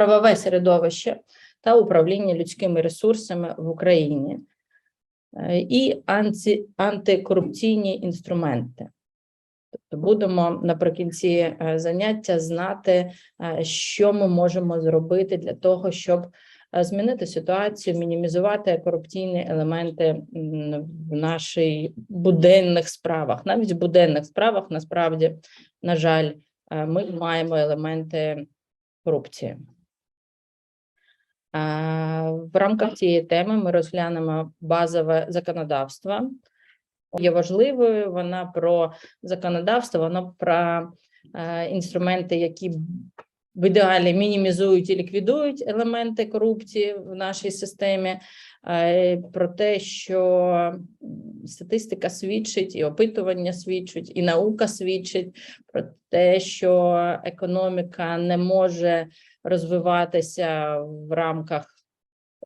правове середовище та управління людськими ресурсами в Україні е, і анти, антикорупційні інструменти. Тобто будемо наприкінці е, заняття знати, е, що ми можемо зробити для того, щоб змінити ситуацію, мінімізувати корупційні елементи в нашій буденних справах. Навіть в буденних справах насправді, на жаль, ми маємо елементи корупції. А, В рамках цієї теми ми розглянемо базове законодавство. Є важливою вона про законодавство, воно про е, інструменти, які в ідеалі мінімізують і ліквідують елементи корупції в нашій системі, е, про те, що статистика свідчить, і опитування свідчить, і наука свідчить про те, що економіка не може розвиватися в рамках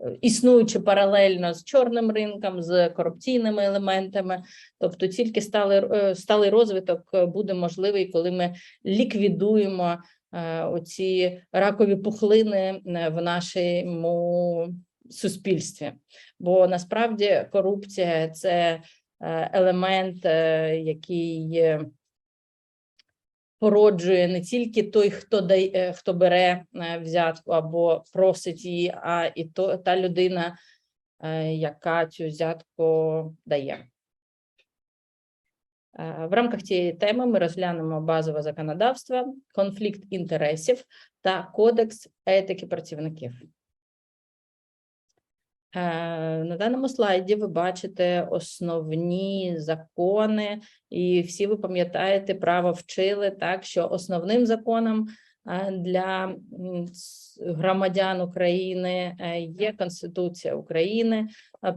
е, існуючи паралельно з чорним ринком, з корупційними елементами. Тобто тільки сталий, е, сталий розвиток е, буде можливий, коли ми ліквідуємо оці ракові пухлини в нашому суспільстві. Бо насправді корупція це елемент, який породжує не тільки той, хто дає, е, хто бере е, взятку або просить її, а і то та людина, е, яка цю взятку дає. В рамках цієї теми ми розглянемо базове законодавство, конфлікт інтересів та кодекс етики працівників. Е, На даному слайді ви бачите основні закони, і всі ви пам'ятаєте, право вчили так, що основним законом для громадян України е, є Конституція України,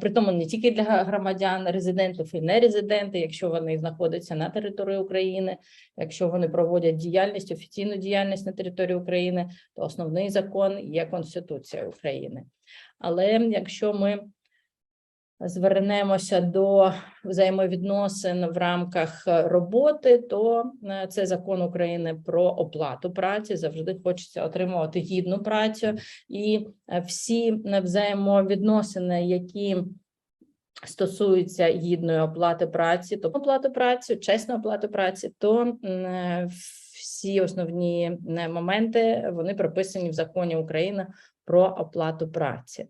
при тому не тільки для громадян, резидентів і нерезидентів, якщо вони знаходяться на території України, якщо вони проводять діяльність, офіційну діяльність на території України, то основний закон є Конституція України. Але якщо ми звернемося до взаємовідносин в рамках роботи, то е, це закон України про оплату праці. Завжди хочеться отримувати гідну працю, і е, всі взаємовідносини, які стосуються гідної оплати праці, тобто оплати праці, чесної оплати праці, то е, всі основні моменти вони прописані в законі України про оплату праці.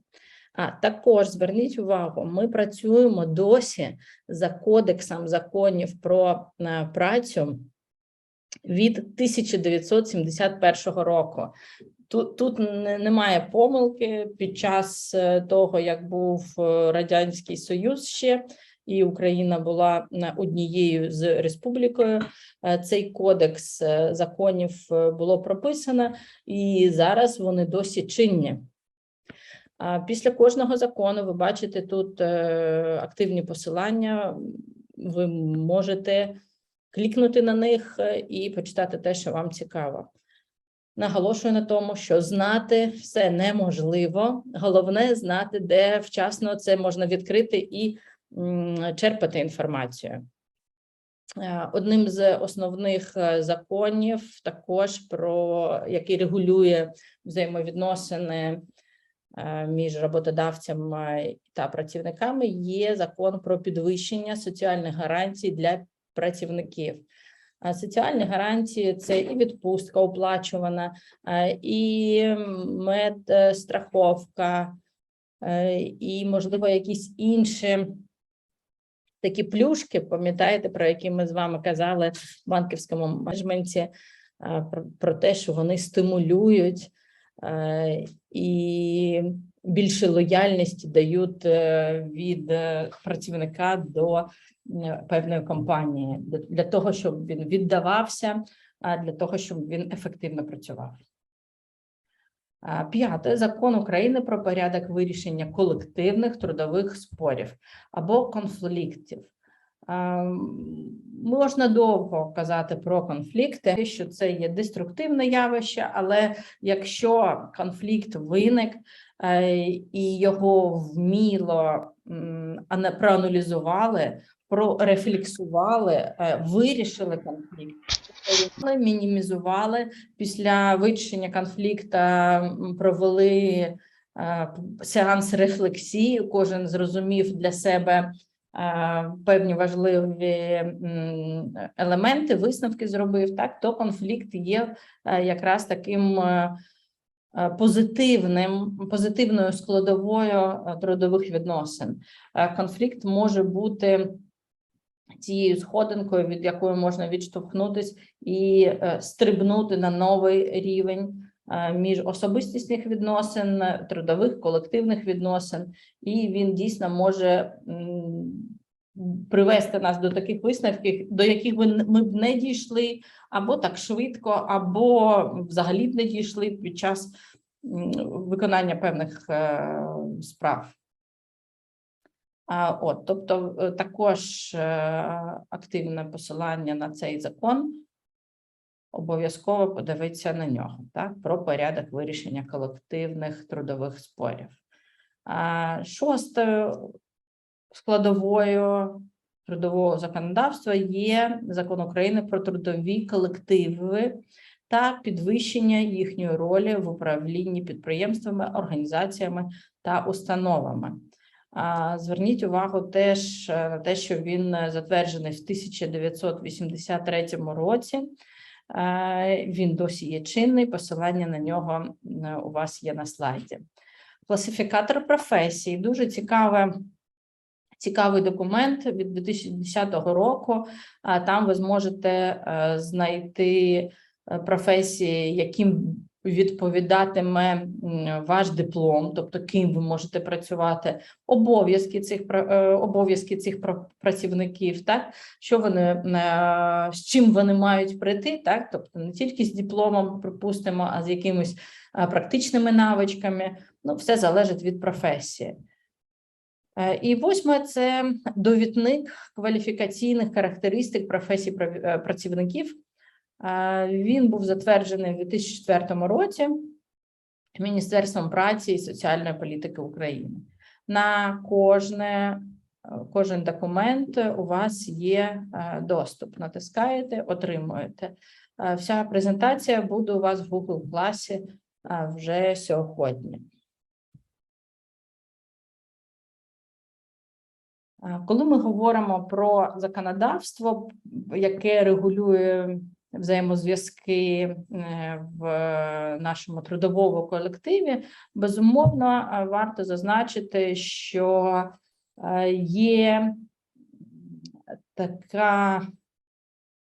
А також зверніть увагу, ми працюємо досі за кодексом законів про е, працю від 1971 року. Тут, тут не- немає помилки під час е, того, як був е, Радянський Союз ще, і Україна була однією з республікою. Цей кодекс законів було прописано, і зараз вони досі чинні. Після кожного закону ви бачите тут е, активні посилання. Ви можете клікнути на них е, і почитати те, що вам цікаво. Наголошую на тому, що знати все неможливо. Головне знати, де вчасно це можна відкрити і черпати інформацію. Е, Одним з основних законів, також про який регулює взаємовідносини між роботодавцями та працівниками, є закон про підвищення соціальних гарантій для працівників. Соціальні гарантії це і відпустка оплачувана, е, і медстраховка, е, і, можливо, якісь інші такі плюшки, пам'ятаєте, про які ми з вами казали в банківському менеджменті, е, про, те, що вони стимулюють е, і більше лояльності дають е, від е, працівника до е, певної компанії для, того, щоб він віддавався, для того, щоб він ефективно працював. П'яте закон України про порядок вирішення колективних трудових спорів або конфліктів. А, м, Можна довго казати про конфлікти, що це є деструктивне явище, але якщо конфлікт виник е, і його вміло проаналізували, прорефлексували, е, вирішили конфлікт, мінімізували після вирішення конфлікту, провели е, сеанс рефлексії. Кожен зрозумів для себе певні важливі елементи, висновки зробив. Так, то конфлікт є е, якраз таким. е, е, Позитивним позитивною складовою е, трудових відносин Е, конфлікт може бути тією сходинкою, від якої можна відштовхнутись і е, стрибнути на новий рівень е, між особистісних відносин, е, трудових колективних відносин, і він дійсно може привести нас до таких висновків, до яких ми б не дійшли, або так швидко, або взагалі б не дійшли під час виконання певних е, справ. От, тобто, е, також е, активне посилання на цей закон. Обов'язково подивитися на нього, так, про порядок вирішення колективних трудових спорів. Шостою складовою трудового законодавства є закон України про трудові колективи та підвищення їхньої ролі в управлінні підприємствами, організаціями та установами. Зверніть увагу теж е, на те, що він е, затверджений в 1983 році. Він досі є чинний. Посилання на нього у вас є на слайді. Класифікатор професій дуже цікаве. Цікавий документ від 2010 року. Там ви зможете е, знайти е, професії, яким відповідатиме ваш диплом, тобто ким ви можете працювати, обов'язки цих е, обов'язки цих пра- працівників, так що вони е, з чим вони мають прийти, так тобто не тільки з дипломом, припустимо, а з якимись е, практичними навичками. Ну, все залежить від професії. І восьме це довідник кваліфікаційних характеристик професій працівників. Е, Він був затверджений у 2004 році Міністерством праці і соціальної політики України. На кожне, е, кожен документ у вас є е, доступ. Натискаєте, отримуєте. Вся презентація буде у вас в Google класі вже сьогодні. Коли ми говоримо про законодавство, яке регулює взаємозв'язки е, в нашому трудовому колективі, безумовно, е, варто зазначити, що е, є така.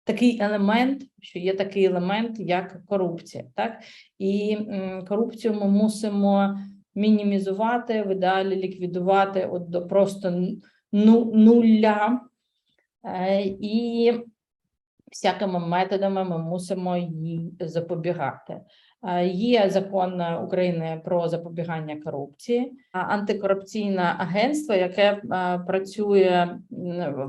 Такий елемент, що є такий елемент, як корупція, так і корупцію ми мусимо мінімізувати, в ідеалі ліквідувати от до просто ну, нуля. І всякими методами ми мусимо їй запобігати. Е, Є закон України про запобігання корупції, антикорупційне агентство, яке е, працює,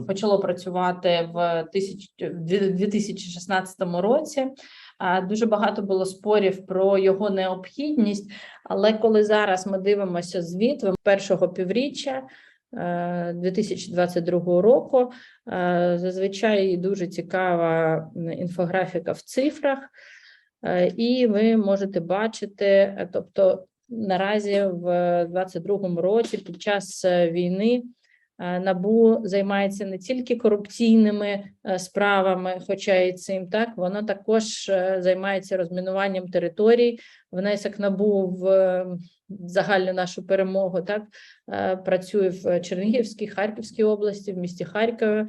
почало працювати в тисяч- в дві- 2016 році. Дуже багато було спорів про його необхідність, але коли зараз ми дивимося звіт першого півріччя е, 2022 року, е, зазвичай дуже цікава інфографіка в цифрах, е, і ви можете бачити, е, тобто наразі в 2022 році під час е, війни е, НАБУ займається не тільки корупційними е, справами, хоча і цим так, воно також е, займається розмінуванням територій, внесок НАБУ в е, загальну нашу перемогу, так е, працює в Чернігівській, Харківській області, в місті Харкові.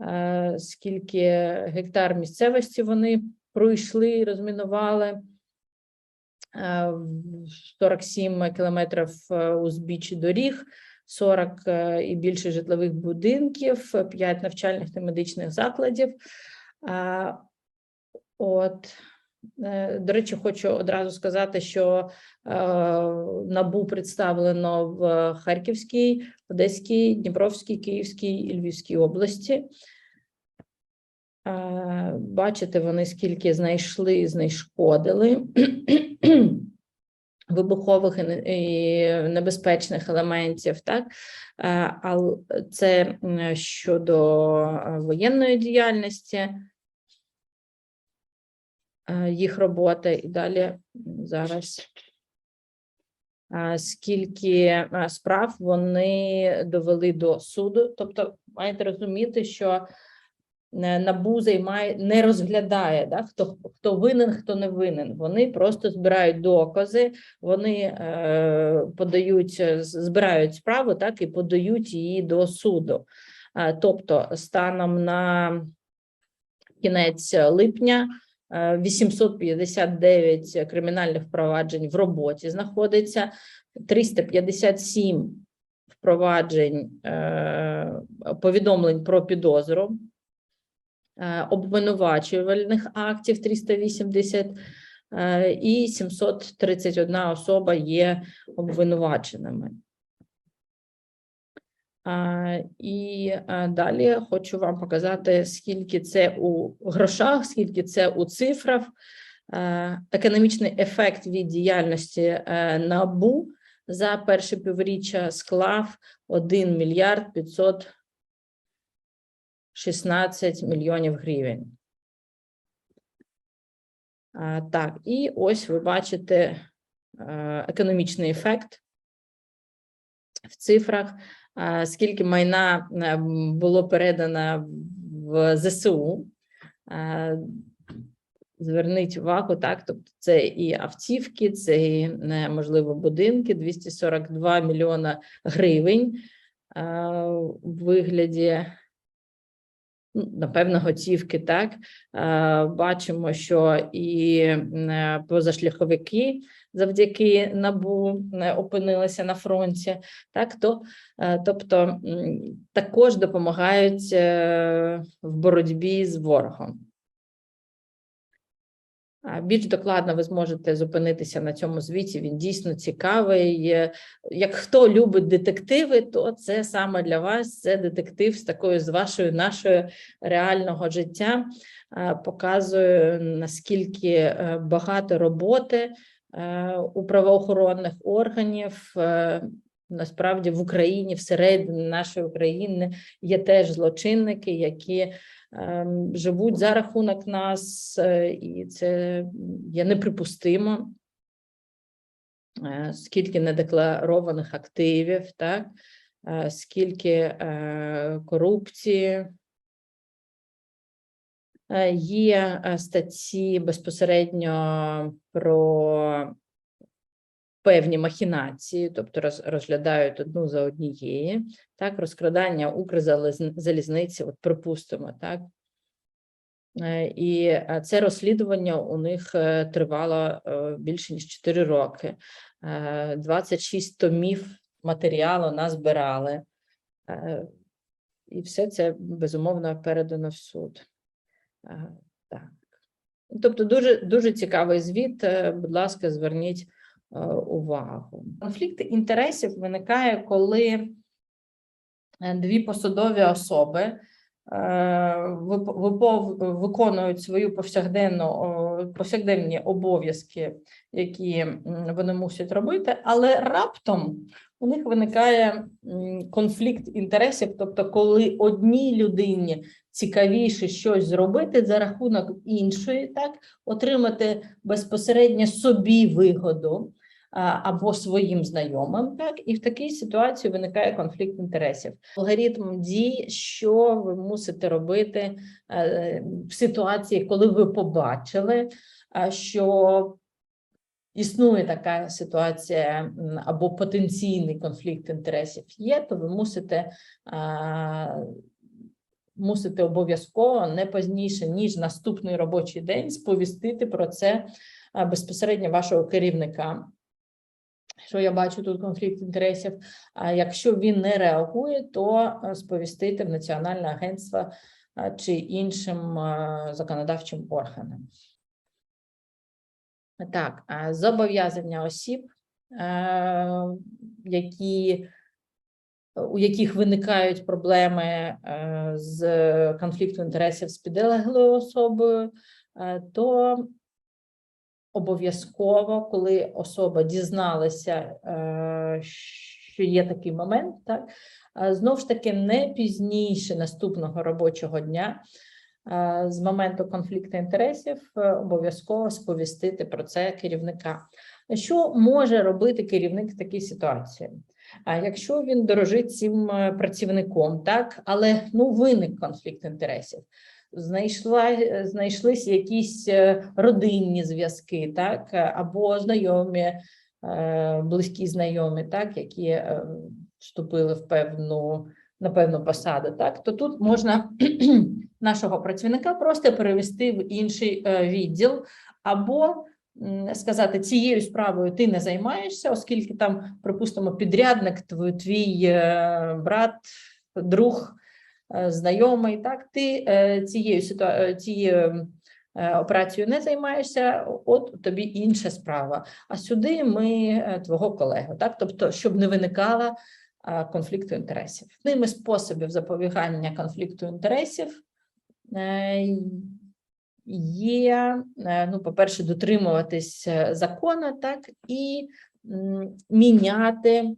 Е, Скільки гектар місцевості вони пройшли, розмінували. Е, в 47 кілометрів е, доріг, 40 е, і більше житлових будинків, 5 навчальних та медичних закладів. От, е, до речі, хочу одразу сказати, що е, НАБУ представлено в Харківській, Одеській, Дніпровській, Київській і Львівській області. Бачите, вони скільки знайшли і знешкодили вибухових і небезпечних елементів, так? Е, Але це щодо е, воєнної діяльності. е, їх роботи. І далі зараз скільки справ вони довели до суду. Тобто, маєте розуміти, що НАБУ займає не розглядає да, хто хто винен, хто не винен. Вони просто збирають докази, вони е, подають, е, збирають справу, так і подають її до суду. Е, тобто, станом на кінець липня е, 859 кримінальних впроваджень в роботі знаходиться, 357 впроваджень е, повідомлень про підозру, е, обвинувачувальних актів 380 е, і 731 особа є обвинуваченими. І далі хочу вам показати, скільки це у грошах, скільки це у цифрах. Е, Економічний ефект від діяльності е, НАБУ за перше півріччя склав 1 мільярд 516 мільйонів гривень. Так, і ось ви бачите е, економічний ефект в цифрах, скільки майна е, було передано в ЗСУ. Зверніть увагу, так, тобто це і автівки, це і, е, можливо, будинки, 242 мільйона гривень у вигляді, напевно, готівки, так. Бачимо, що і е, позашляховики завдяки НАБУ е, опинилися на фронті, так, то, е, тобто також допомагають е, в боротьбі з ворогом. Більш докладно ви зможете зупинитися на цьому звіті. Він дійсно цікавий. Як хто любить детективи, то це саме для вас. Це детектив з такою з вашою нашою реального життя. Показує наскільки е, багато роботи е, у правоохоронних органів. е, Насправді в Україні, всередині нашої України є теж злочинники, які живуть за рахунок нас, е, і це є неприпустимо. Е, Скільки недекларованих активів, так, е, скільки корупції. Є статті безпосередньо про певні махінації, тобто роз- розглядають одну за однієї, так, розкрадання Укрзалізниці, от припустимо, так. Е, І е, це розслідування у них е, тривало більше ніж 4 роки. Е, 26 томів матеріалу назбирали. І все це безумовно передано в суд. Так. Тобто дуже дуже цікавий звіт. Будь ласка, зверніть увагу. Конфлікт інтересів виникає, коли е, дві посадові особи е, виконують свою повсякденну повсякденні обов'язки, які вони мусять робити, але раптом у них виникає конфлікт інтересів, тобто, коли одній людині цікавіше щось зробити за рахунок іншої, так отримати безпосередньо собі вигоду або своїм знайомим, так і в такій ситуації виникає конфлікт інтересів. Алгоритм дій, що ви мусите робити е, в ситуації, коли ви побачили, що існує така ситуація або потенційний конфлікт інтересів є, то ви мусите. Мусите обов'язково не пізніше ніж наступний робочий день сповістити про це безпосередньо вашого керівника. Що я бачу тут конфлікт інтересів. А якщо він не реагує, то сповістити в Національне агентство чи іншим законодавчим органам. Так, зобов'язання осіб, які у яких виникають проблеми з конфлікту інтересів з підлеглою особою, то обов'язково, коли особа дізналася, е, що є такий момент, так е, знов ж таки не пізніше наступного робочого дня е, з моменту конфлікту інтересів обов'язково сповістити про це керівника. Що може робити керівник в такій ситуації? А якщо він дорожить цим працівником, так але ну виник конфлікт інтересів, знайшла е, знайшлись якісь е, родинні зв'язки, так? Е, або знайомі, близькі знайомі, так? Які вступили в певну на певну посаду, так? То тут можна нашого працівника просто перевести в інший відділ, або сказати, цією справою ти не займаєшся, оскільки там, припустимо, підрядник, твій, брат, друг, знайомий, так ти е, цією ситуацією, цією е, операцією не займаєшся, от тобі інша справа. А сюди ми е, твого колегу, так тобто, щоб не виникала е, конфлікту інтересів. Одним із способів запобігання конфлікту інтересів е, є, е, ну, по-перше, дотримуватись е, закону, так, і міняти,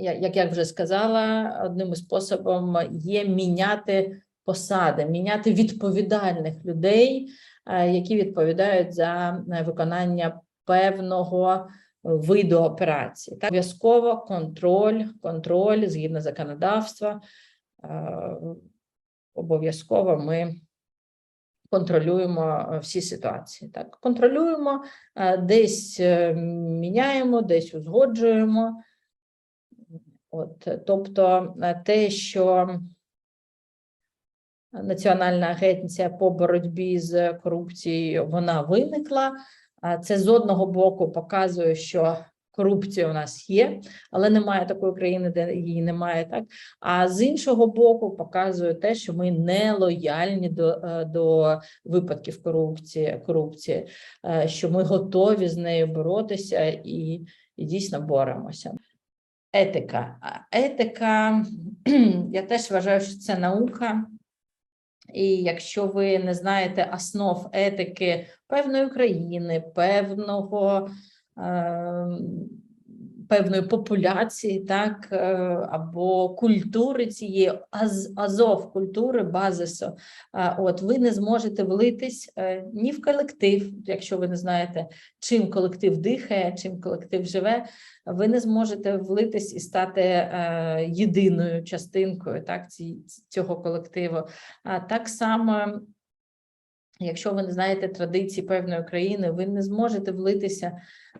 як я вже сказала, одним із способом є міняти посади, міняти відповідальних людей, е, які відповідають за е, виконання певного виду операції. Так, обов'язково контроль, контроль згідно законодавства. е, Обов'язково ми контролюємо всі ситуації. Так, контролюємо, десь міняємо, десь узгоджуємо. От, е, тобто, е, те, що Національна агенція по боротьбі з корупцією вона виникла. Це з одного боку показує, що корупція у нас є, але немає такої країни, де її немає, так а з іншого боку, показує те, що ми не лояльні до, е, до випадків корупції, корупції, що ми готові з нею боротися і, і дійсно боремося. Етика. Етика, я теж вважаю, що це наука. І якщо ви не знаєте основ етики певної країни, певного е, певної популяції, так е, або культури цієї аз, азов культури, базису, от ви не зможете влитись е, ні в колектив, якщо ви не знаєте, чим колектив дихає, чим колектив живе, ви не зможете влитись і стати е, єдиною частинкою так, цього колективу. А так само, якщо ви не знаєте традиції певної країни, ви не зможете влитися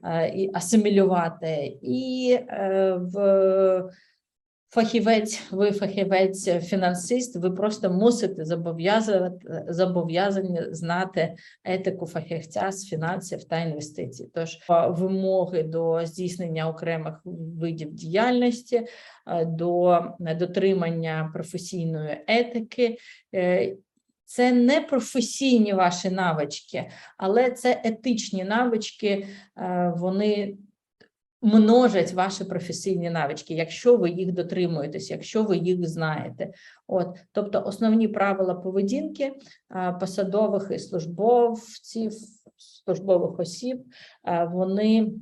е, і асимілювати. І е, в фахівець, ви фахівець, фінансист, ви просто мусите зобов'язані знати етику фахівця з фінансів та інвестицій. Тож е, вимоги до здійснення окремих видів діяльності, до дотримання професійної етики. Це не професійні ваші навички, але це етичні навички, е, вони множать ваші професійні навички, якщо ви їх дотримуєтесь, якщо ви їх знаєте. От, тобто, основні правила поведінки е, посадових і службовців, службових осіб, е, вони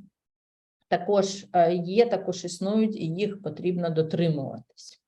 також є, також існують, і їх потрібно дотримуватись.